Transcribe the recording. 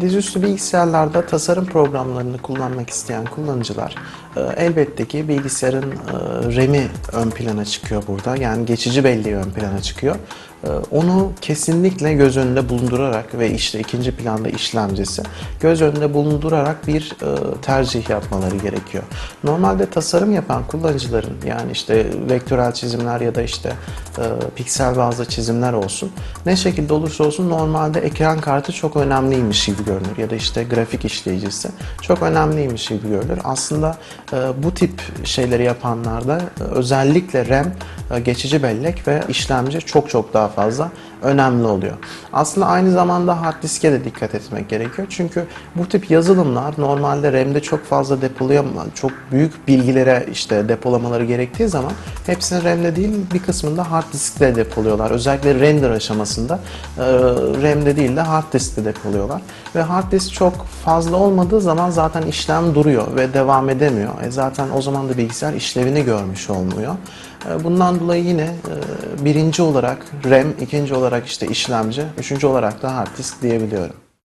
Dizüstü bilgisayarlarda tasarım programlarını kullanmak isteyen kullanıcılar e, elbette ki bilgisayarın e, RAM'i ön plana çıkıyor burada. Yani geçici belleği ön plana çıkıyor. E, Onu kesinlikle göz önünde bulundurarak ve işte ikinci planda işlemcisi göz önünde bulundurarak bir tercih yapmaları gerekiyor. Normalde tasarım yapan kullanıcıların yani işte vektörel çizimler ya da işte e, piksel bazlı çizimler olsun ne şekilde olursa olsun normalde ekran kartı çok önemliymiş gibi görünür ya da işte grafik işleyicisi çok önemliymiş gibi görünür. Aslında e, bu tip şeyleri yapanlarda e, özellikle RAM, e, geçici bellek ve işlemci çok çok daha fazla önemli oluyor. Aslında aynı zamanda hard diske de dikkat etmek gerekiyor. Çünkü bu tip yazılımlar normalde RAM'de çok fazla depolayama, çok büyük bilgilere işte depolamaları gerektiği zaman hepsini RAM'de değil bir kısmını da hard diskte depoluyorlar. Özellikle render aşamasında e, RAM'de değil de hard diskte depoluyorlar. Ve hard disk çok fazla olmadığı zaman zaten işlem duruyor ve devam edemiyor. E zaten o zaman da bilgisayar işlevini görmüş olmuyor. E, Bundan dolayı yine e, birinci olarak RAM, ikinci olarak işte işlemci, üçüncü olarak da hard disk diyebiliyorum.